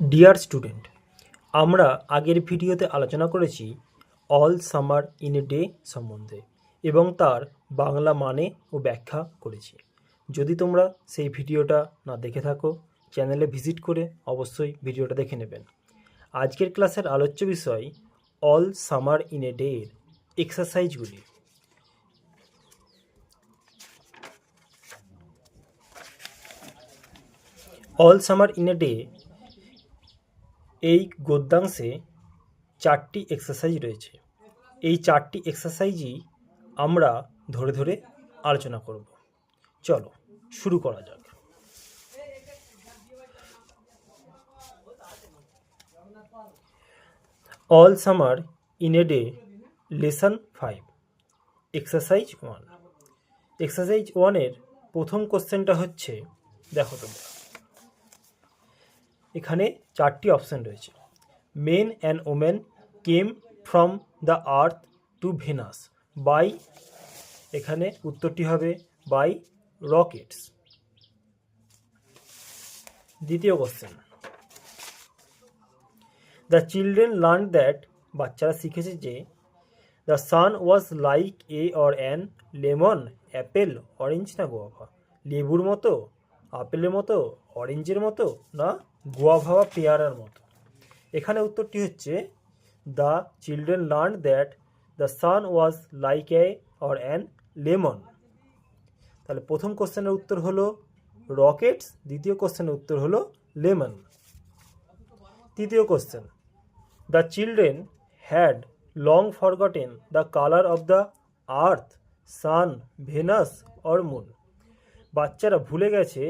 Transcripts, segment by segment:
Dear student আমরা আগের ভিডিওতে আলোচনা করেছি all summer in a day সম্বন্ধে এবং তার বাংলা মানে ও ব্যাখ্যা করেছি। যদি তোমরা সেই ভিডিওটা না দেখে থাকো চ্যানেলে ভিজিট করে অবশ্যই ভিডিওটা দেখে নেবেন। আজকের ক্লাসের আলোচ্য বিষয় all summer in a day এর এক্সারসাইজগুলি all summer in a day এই গদ্যাংশে চারটি এক্সারসাইজ রয়েছে। এই চারটি এক্সারসাইজই আমরা ধরে ধরে আলোচনা করব। চলো, শুরু করা যাক। All summer in a day lesson five exercise one exercise ওয়ানের প্রথম কোশ্চেনটা হচ্ছে, দেখো তোমরা। এখানে চারটি অপশান রয়েছে। Men and women came from the earth to Venus by এখানে উত্তরটি হবে বাই রকেটস দ্বিতীয় question the children learn that বাচ্চারা শিখেছে যে the sun was like a or an lemon apple orange না গোয়াভা লেবুর মতো, আপেলের মতো অরেঞ্জের মতো না গোয়াভা বা পেয়ারার মতো। এখানে উত্তরটি হচ্ছে, the children learn that the sun was like a or an lemon. তাহলে প্রথম কোশ্চেনের উত্তর হলো রকেটস, দ্বিতীয় কোশ্চেনের উত্তর হলো লেমন। তৃতীয় question, the children had long forgotten the colour of the earth, sun, Venus, or moon? বাচ্চারা ভুলে গেছে,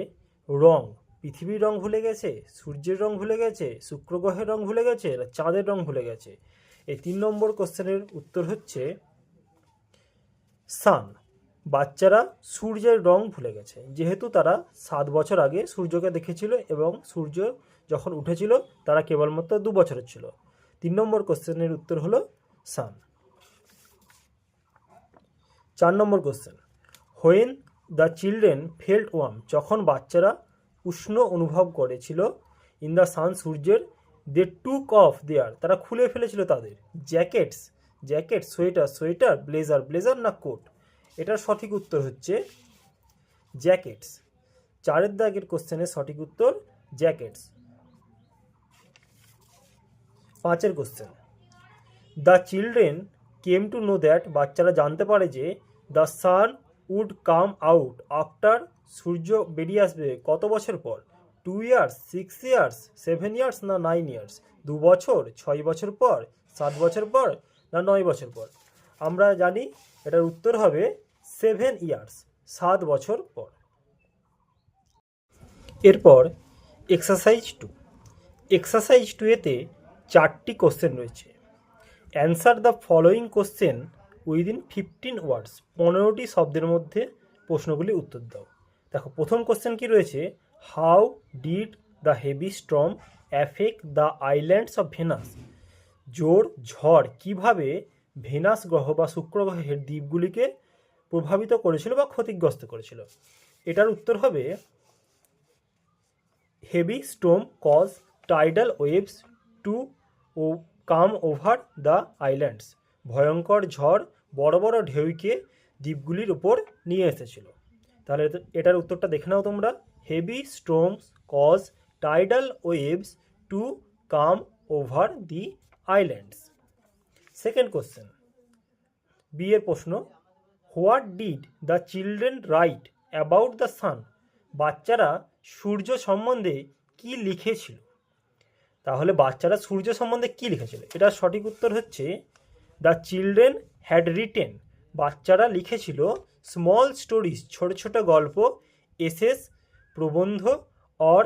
রং। পৃথিবীর রং ভুলে গেছে, সূর্যের রং ভুলে গেছে, শুক্র গ্রহের রং ভুলে গেছে না চাঁদের রং ভুলে গেছে। এই তিন নম্বর কোশ্চেনের উত্তর হচ্ছে সান বাচ্চারা সূর্যের রং ভুলে গেছে। যেহেতু তারা সাত বছর আগে সূর্যকে দেখেছিল এবং সূর্য যখন উঠেছিল, তারা কেবলমাত্র দু বছরের ছিল। তিন নম্বর কোশ্চেনের উত্তর হলো সান চার নম্বর question when the children felt warm যখন বাচ্চারা উষ্ণ অনুভব করেছিল। ইন দ্য সান সূর্যের দে টুক অফ দেয়ার তারা খুলে ফেলেছিল তাদের। Jackets jacket sweater sweater blazer blazer না কোট এটার সঠিক উত্তর হচ্ছে জ্যাকেটস চারের দাগের কোশ্চেনের সঠিক উত্তর জ্যাকেটস পাঁচের question the children came to know that বাচ্চারা জানতে পারে যে the sun would come out after সূর্য বেরিয়ে আসবে কত বছর পর? Two years six years seven years না নাইন ইয়ার্স দু বছর, ছয় বছর পর, সাত বছর পর না নয় বছর পর? আমরা জানি এটার উত্তর হবে সেভেন ইয়ার্স সাত বছর পর। এরপর এক্সারসাইজ টু এক্সারসাইজ টু এতে চারটি কোশ্চেন রয়েছে। Answer the following question within fifteen words পনেরোটি শব্দের মধ্যে প্রশ্নগুলি উত্তর দাও। দেখো, প্রথম কোশ্চেন কি রয়েছে? How did the heavy storm affect the islands of Venus জোর, ঝড় কীভাবে ভেনাস গ্রহ বা শুক্র গ্রহের দ্বীপগুলিকে প্রভাবিত করেছিল বা ক্ষতিগ্রস্ত করেছিল? এটার উত্তর হবে heavy storm cause tidal waves to O come over the islands ভয়ঙ্কর ঝড় বড় বড় ঢেউকে দ্বীপগুলির ওপর নিয়ে এসেছিল। তাহলে এটার উত্তরটা দেখে নাও তোমরা। Heavy storms cause tidal waves to come over the islands second question B এর প্রশ্ন what did the children write about the sun বাচ্চারা সূর্য সম্বন্ধে কি লিখেছিল? তাহলে বাচ্চারা সূর্য সম্বন্ধে কি লিখেছিল? এটার সঠিক উত্তর হচ্ছে দ্য চিলড্রেন হ্যাড রিটেন বাচ্চারা লিখেছিল স্মল স্টোরিজ ছোট ছোট গল্প এসেস প্রবন্ধ অর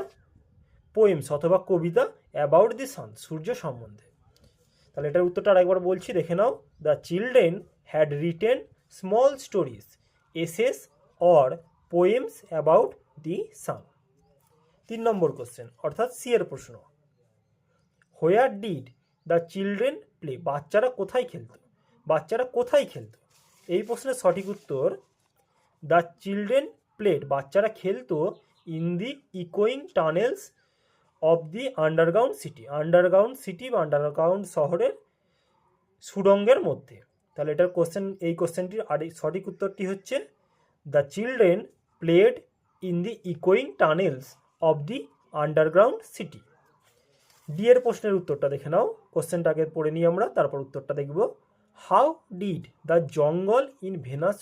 পোয়েমস অথবা কবিতা অ্যাবাউট দি সান সূর্য সম্বন্ধে। তাহলে এটার উত্তরটা আরেকবার বলছি, দেখে নাও। The children had written small stories essays or poems about the sun তিন নম্বর কোশ্চেন অর্থাৎ সি এর প্রশ্ন। Where did the children play বাচ্চারা কোথায় খেলতো? বাচ্চারা কোথায় খেলতো? এই প্রশ্নের সঠিক উত্তর দ্য চিলড্রেন প্লেড বাচ্চারা খেলতো in the ইকোয়িং tunnels of the underground city. Underground city বা আন্ডারগ্রাউন্ড শহরের সুড়ঙ্গের মধ্যে। তাহলে এটার কোশ্চেন এই কোশ্চেনটির আর সঠিক উত্তরটি হচ্ছে, the children played in the ইকোয়িং tunnels of the underground city. D এর প্রশ্নের উত্তরটা দেখে নাও। কোশ্চেনটা আগে পড়ে নিই আমরা, তারপর উত্তরটা দেখব। How did the jungle in Venus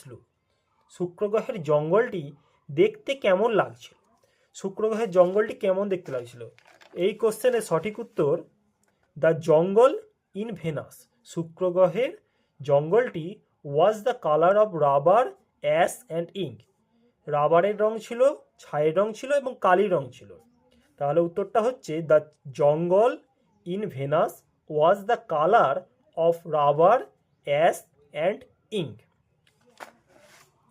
look শুক্র গ্রহের জঙ্গলটি দেখতে কেমন লাগছিল? শুক্র গ্রহের জঙ্গলটি কেমন দেখতে লাগছিল? এই কোশ্চেনের সঠিক উত্তর, দ্য জঙ্গল ইন ভেনাস। শুক্র গ্রহের জঙ্গলটি was the colour of rubber ash and ink রাবারের রং ছিল ছায়ের রং ছিল এবং কালির রং ছিল। তাহলে উত্তরটা হচ্ছে, the jungle in Venus was the colour of rubber ash and ink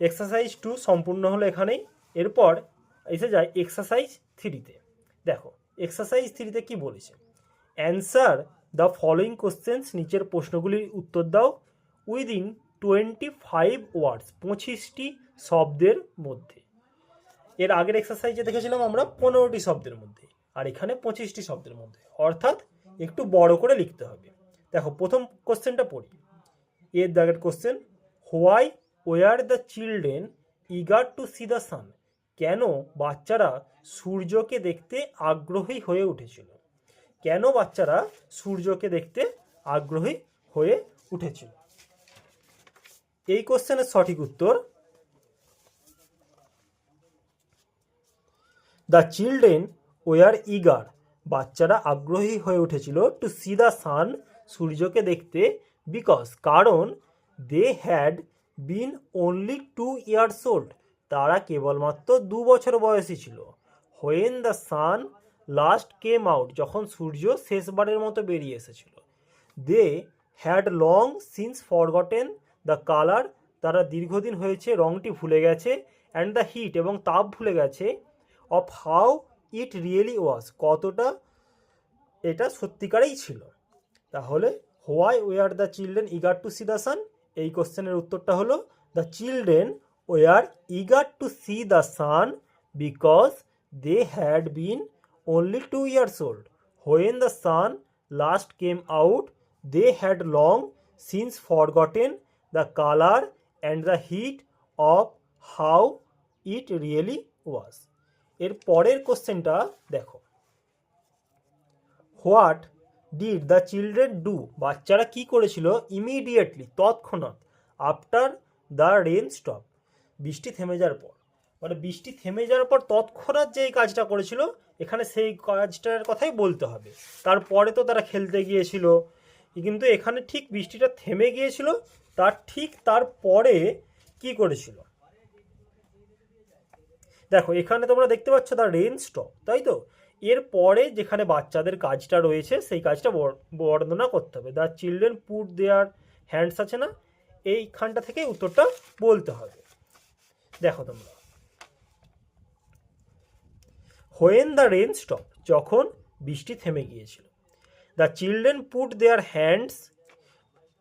exercise two সম্পূর্ণ হলো এখানেই। এরপর এসে যায় এক্সারসাইজ থ্রিতে দেখো এক্সারসাইজ থ্রিতে কি বলেছে? অ্যান্সার দ্য ফলোয়িং কোশ্চেন্স নিচের প্রশ্নগুলির উত্তর দাও উইদিন টোয়েন্টি ফাইভ ওয়ার্ডস পঁচিশটি শব্দের মধ্যে। এর আগের এক্সারসাইজে দেখেছিলাম আমরা পনেরোটি শব্দের মধ্যে, আর এখানে পঁচিশটি শব্দের মধ্যে। অর্থাৎ একটু বড় করে লিখতে হবে। দেখো, প্রথম কোশ্চেনটা পড়ি। এর দাগের question why were the children eager to see the sun কেন বাচ্চারা সূর্যকে দেখতে আগ্রহী হয়ে উঠেছিল? কেন বাচ্চারা সূর্যকে দেখতে আগ্রহী হয়ে উঠেছিল? এই কোশ্চেনের সঠিক উত্তর দ্য চিলড্রেন ওয়ার ইগার বাচ্চারা আগ্রহী হয়ে উঠেছিল টু সি দ্য সান সূর্যকে দেখতে বিকজ কারণ they had been only two years old তারা কেবলমাত্র দু বছর বয়সী ছিল। When the sun last came out যখন সূর্য শেষবারের মতো বেরিয়ে এসেছিল they had long since forgotten the colour তারা দীর্ঘদিন হয়েছে, রংটি ভুলে গেছে অ্যান্ড দ্য হিট এবং তাপ ভুলে গেছে of how it really was কতটা এটা সত্যিকারেই ছিল। তাহলে why were the children eager to see the sun এই কোশ্চেনের উত্তরটা হলো the children were eager to see the sun because they had been only two years old when the sun last came out they had long since forgotten the colour and the heat of how it really was এর পরের কোশ্চেনটা দেখো। What did the children do বাচ্চারা কি করেছিল? Immediately তৎক্ষণাৎ after the rain stop বৃষ্টি থেমে যাওয়ার পর। মানে বৃষ্টি থেমে যাওয়ার পর তৎক্ষণাৎ যে এই কাজটা করেছিল, এখানে সেই কাজটার কথাই বলতে হবে। তারপরে তো তারা খেলতে গিয়েছিল। কিন্তু এখানে ঠিক বৃষ্টিটা থেমে গিয়েছিল, তার ঠিক তারপরে কি করেছিল? দেখো, এখানে তোমরা দেখতে পাচ্ছ দ্য রেন স্টপ তাই তো? এর পরে যেখানে বাচ্চাদের কাজটা রয়েছে, সেই কাজটা বর- বর্ণনা করতে হবে। The children put their hands আছে না? এইখানটা থেকে উত্তরটা বলতে হবে। দেখো তোমরা। হোয়েন দ্য রেন স্টপ যখন বৃষ্টি থেমে গিয়েছিল the children put their hands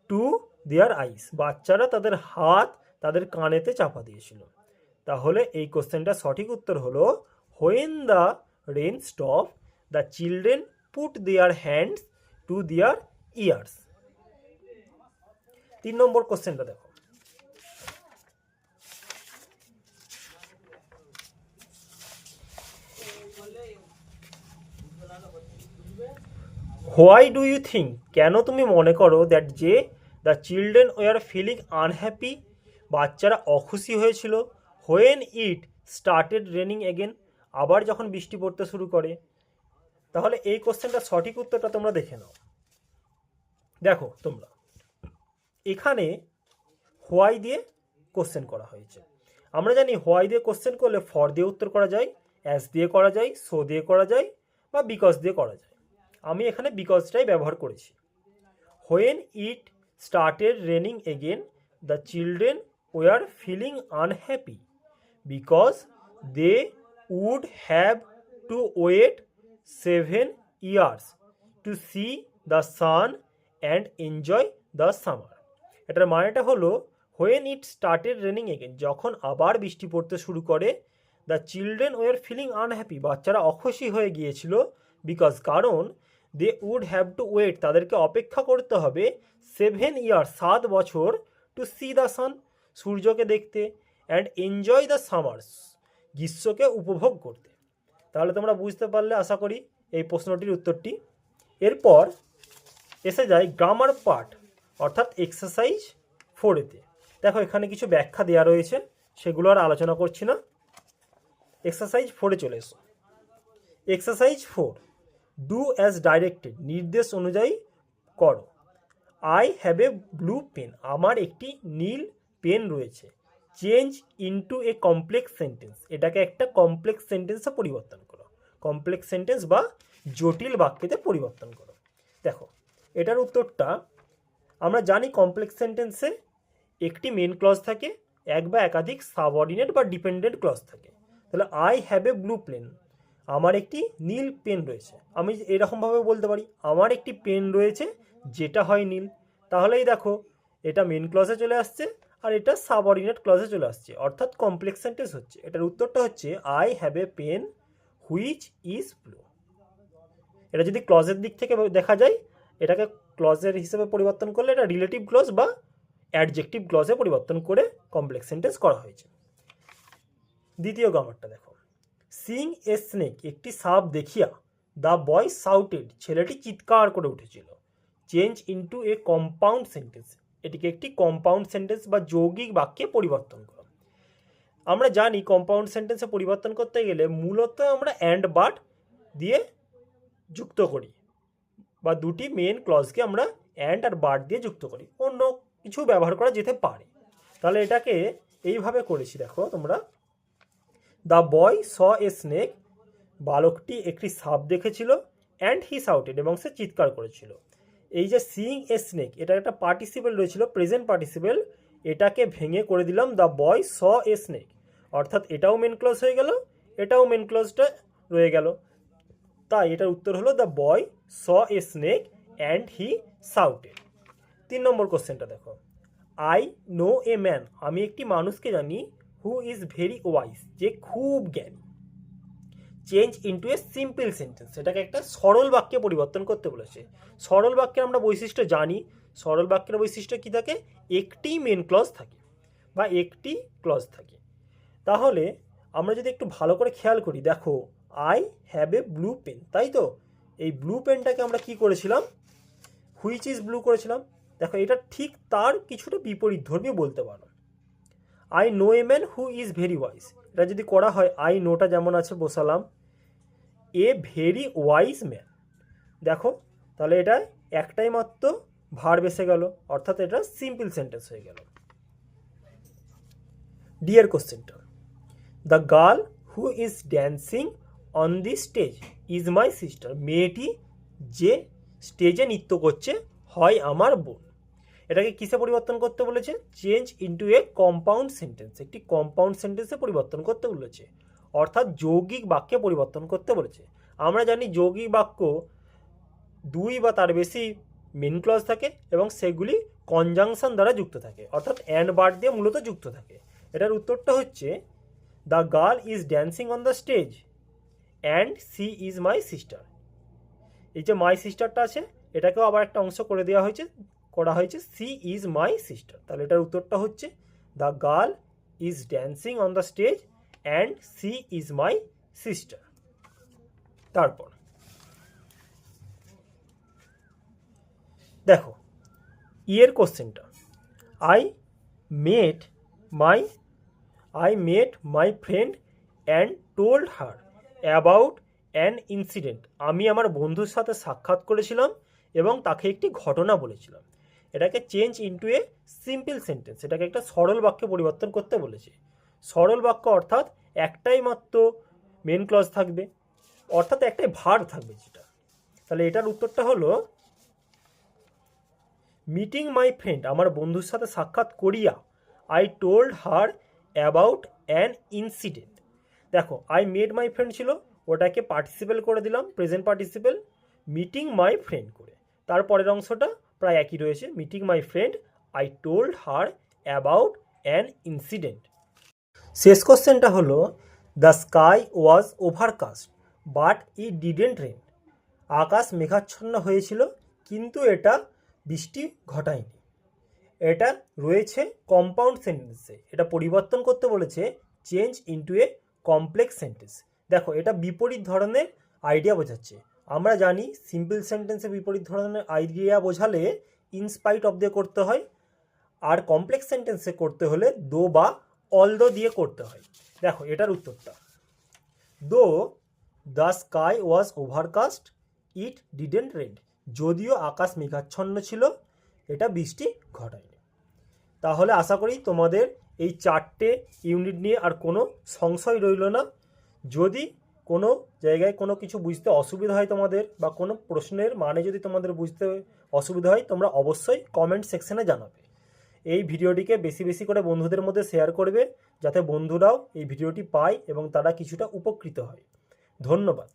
to their eyes বাচ্চারা তাদের হাত তাদের কানেতে চাপা দিয়েছিল। তাহলে এই কোশ্চেনটা সঠিক উত্তর হলো when the rain stop the children put their hands to their ears তিন নম্বর কোশ্চেনটা দেখো। হোয়াই ডু ইউ থিঙ্ক কেন তুমি মনে করো দ্যাট যে the children were feeling unhappy বাচ্চারা অখুশি হয়েছিল when it started raining again আবার যখন বৃষ্টি পড়তে শুরু করে, তাহলে এই কোশ্চেনটা সঠিক উত্তরটা তোমরা দেখে নাও। দেখো তোমরা, এখানে হোয়াই দিয়ে কোশ্চেন করা হয়েছে। আমরা জানি হোয়াই দিয়ে কোশ্চেন করলে ফর দিয়ে উত্তর করা যায়, অ্যাস দিয়ে করা যায়, সো দিয়ে করা যায় বা বিকজ দিয়ে করা যায়। আমি এখানে বিকজটাই ব্যবহার করেছি। When it started raining again, the children were feeling unhappy because they would have to wait seven years to see the sun and enjoy the summer এটার মানেটা হলো when it started raining again যখন আবার বৃষ্টি পড়তে শুরু করে the children were feeling unhappy বাচ্চারা অখুশি হয়ে গিয়েছিল বিকজ কারণ they would have to wait তাদেরকে অপেক্ষা করতে হবে সেভেন ইয়ার সাত বছর টু সি দ্য সান সূর্যকে দেখতে অ্যান্ড এনজয় দ্য সামার্স গ্রীষ্মকে উপভোগ করতে। তাহলে তোমরা বুঝতে পারলে আশা করি এই প্রশ্নটির উত্তরটি। এরপর এসে যায় গ্রামার পার্ট অর্থাৎ এক্সারসাইজ ফোরেতে দেখো, এখানে কিছু ব্যাখ্যা দেওয়া রয়েছে, সেগুলো আর আলোচনা করছি না। এক্সারসাইজ ফোরে চলে এসো। Exercise four do as directed নির্দেশ অনুযায়ী করো। I have a blue pen আমার একটি নীল পেন রয়েছে। Change into a complex sentence এটাকে একটা কমপ্লেক্স সেন্টেন্সে পরিবর্তন করো। কমপ্লেক্স সেন্টেন্স বা জটিল বাক্যেতে পরিবর্তন করো। দেখো, এটার উত্তরটা, আমরা জানি কমপ্লেক্স সেন্টেন্সে একটি মেন ক্লজ থাকে, এক বা একাধিক সাবঅর্ডিনেট বা ডিপেন্ডেন্ট ক্লজ থাকে। তাহলে I have a blue pen আমার একটি নীল পেন রয়েছে। আমি এরকমভাবে বলতে পারি, আমার একটি পেন রয়েছে, যেটা হয় নীল। তাহলেই দেখো, এটা মেন ক্লসে চলে আসছে আর এটা সাবঅর্ডিনেট ক্লজে চলে আসছে, অর্থাৎ কমপ্লেক্স সেন্টেন্স হচ্ছে। এটার উত্তরটা হচ্ছে I have a pen which is blue এটা যদি ক্লজের দিক থেকে দেখা যায়, এটাকে ক্লজের হিসেবে পরিবর্তন করলে এটা রিলেটিভ ক্লজ বা অ্যাডজেক্টিভ ক্লজে পরিবর্তন করে কমপ্লেক্স সেন্টেন্স করা হয়েছে। দ্বিতীয় গ্রামারটা দেখো। সিং এ স্নেক একটি সাপ দেখিয়া দ্য বয় সাউটেড ছেলেটি চিৎকার করে উঠেছিল। Change into a compound sentence এটিকে একটি কম্পাউন্ড সেন্টেন্স বা যৌগিক বাক্যে পরিবর্তন করো। আমরা জানি কম্পাউন্ড সেন্টেন্সে পরিবর্তন করতে গেলে মূলত আমরা অ্যান্ড বাট দিয়ে যুক্ত করি বা দুটি মেন ক্লজকে আমরা অ্যান্ড আর বাট দিয়ে যুক্ত করি। অন্য কিছু ব্যবহার করা যেতে পারে। তাহলে এটাকে এইভাবে করেছি, দেখো তোমরা। The boy saw a snake বালকটি একটি সাপ দেখেছিল অ্যান্ড হি সাউটেড এবং সে চিৎকার করেছিল। এই যে সিং এ স্নেক এটা একটা পার্টিসিপেল রয়েছিল প্রেজেন্ট পার্টিসিপেল এটাকে ভেঙে করে দিলাম the boy saw a snake অর্থাৎ এটাও মেন ক্লজ হয়ে গেল, এটাও মেন ক্লজটা রয়ে গেল। তাই এটার উত্তর হলো the boy saw a snake and he shouted তিন নম্বর কোশ্চেনটা দেখো। আই নো এ ম্যান আমি একটি মানুষকে জানি হু ইজ ভেরি ওয়াইজ যে খুব জ্ঞানী। Change into a simple sentence এটাকে একটা সরল বাক্যে পরিবর্তন করতে বলেছে। সরল বাক্যের আমরা বৈশিষ্ট্য জানি। সরল বাক্যের বৈশিষ্ট্য কী থাকে? একটি মেন ক্লজ থাকে বা একটি ক্লজ থাকে। তাহলে আমরা যদি একটু ভালো করে খেয়াল করি, দেখো I have a blue pen তাই তো? এই ব্লু পেনটাকে আমরা কি করেছিলাম? হুইচ ইজ ব্লু করেছিলাম? দেখো, এটা ঠিক তার কিছুটা বিপরীত ধর্মী বলতে পারো। I know a man who is very wise এটা যদি করা হয় আই নোটা যেমন আছে, বসালাম। এ ভেরি ওয়াইজ ম্যান দেখো, তাহলে এটা একটাই মাত্র ভার বেসে গেল, অর্থাৎ এটা সিম্পল সেন্টেন্স হয়ে গেল। ডিয়ার কোশ্চেনটা the girl who is dancing on the stage is my sister মেয়েটি যে স্টেজে নৃত্য করছে হয় আমার বোন। এটাকে কিসে পরিবর্তন করতে বলেছে? Change into a compound sentence একটি কম্পাউন্ড সেন্টেন্সে পরিবর্তন করতে বলেছে। অর্থাৎ যৌগিক বাক্যে পরিবর্তন করতে বলেছে। আমরা জানি যৌগিক বাক্য দুই বা তার বেশি মেন ক্লজ থাকে এবং সেগুলি কনজাংশন দ্বারা যুক্ত থাকে। অর্থাৎ অ্যান্ড বার্ড দিয়ে মূলত যুক্ত থাকে। এটার উত্তরটা হচ্ছে the girl is dancing on the stage and she is my sister এই যে মাই সিস্টারটা আছে, এটাকেও আবার একটা অংশ করে দেওয়া হয়েছে, করা হয়েছে সি ইজ মাই সিস্টার তাহলে এটার উত্তরটা হচ্ছে the girl is dancing on the stage and she is my sister তারপর, দেখো ইয়ের কোশ্চেনটা I met my I met my friend and told her about an incident আমি আমার বন্ধুর সাথে সাক্ষাৎ করেছিলাম এবং তাকে একটি ঘটনা বলেছিলাম। এটাকে change into a simple sentence এটাকে একটা সরল বাক্যে পরিবর্তন করতে বলেছে। সরল বাক্য অর্থাৎ একটাই মাত্র মেন ক্লজ থাকবে, অর্থাৎ একটাই ভার থাকবে যেটা। তাহলে এটার উত্তরটা হলো মিটিং মাই ফ্রেন্ড আমার বন্ধুর সাথে সাক্ষাৎ করিয়া I told her about an incident দেখো আই মেড মাই ফ্রেন্ড ছিল, ওটাকে পার্টিসিপেল করে দিলাম present participle meeting my friend করে। তারপরের অংশটা প্রায় একই রয়েছে meeting my friend I told her about an incident শেষ কোশ্চেনটা হলো, the sky was overcast, but it didn't rain. আকাশ মেঘাচ্ছন্ন হয়েছিল, কিন্তু এটা বৃষ্টি ঘটায়নি। এটা রয়েছে কম্পাউন্ড সেন্টেন্সে এটা পরিবর্তন করতে বলেছে change into a complex sentence দেখো, এটা বিপরীত ধরনের আইডিয়া বোঝাচ্ছে। আমরা জানি সিম্পল সেন্টেন্সে বিপরীত ধরনের আইডিয়া বোঝালে ইনস্পাইট অব দিয়ে করতে হয়, আর কমপ্লেক্স সেন্টেন্সে করতে হলে দো বা অল দো দিয়ে করতে হয়। দেখো, এটার উত্তরটা। Though the sky was overcast it didn't red যদিও আকাশ মেঘাচ্ছন্ন ছিল, এটা বৃষ্টি ঘটায়নি। তাহলে আশা করি তোমাদের এই চারটে ইউনিট নিয়ে আর কোনো সংশয় রইল না। যদি কোনো জায়গায় কোনো কিছু বুঝতে অসুবিধা হয় তোমাদের বা কোনো প্রশ্নের মানে যদি তোমাদের বুঝতে অসুবিধা হয়, তোমরা অবশ্যই কমেন্ট সেকশনে জানাবে। এই ভিডিওটিকে বেশি বেশি করে বন্ধুদের মধ্যে শেয়ার করবে, যাতে বন্ধুরাও এই ভিডিওটি পায় এবং তারা কিছুটা উপকৃত হয়। ধন্যবাদ।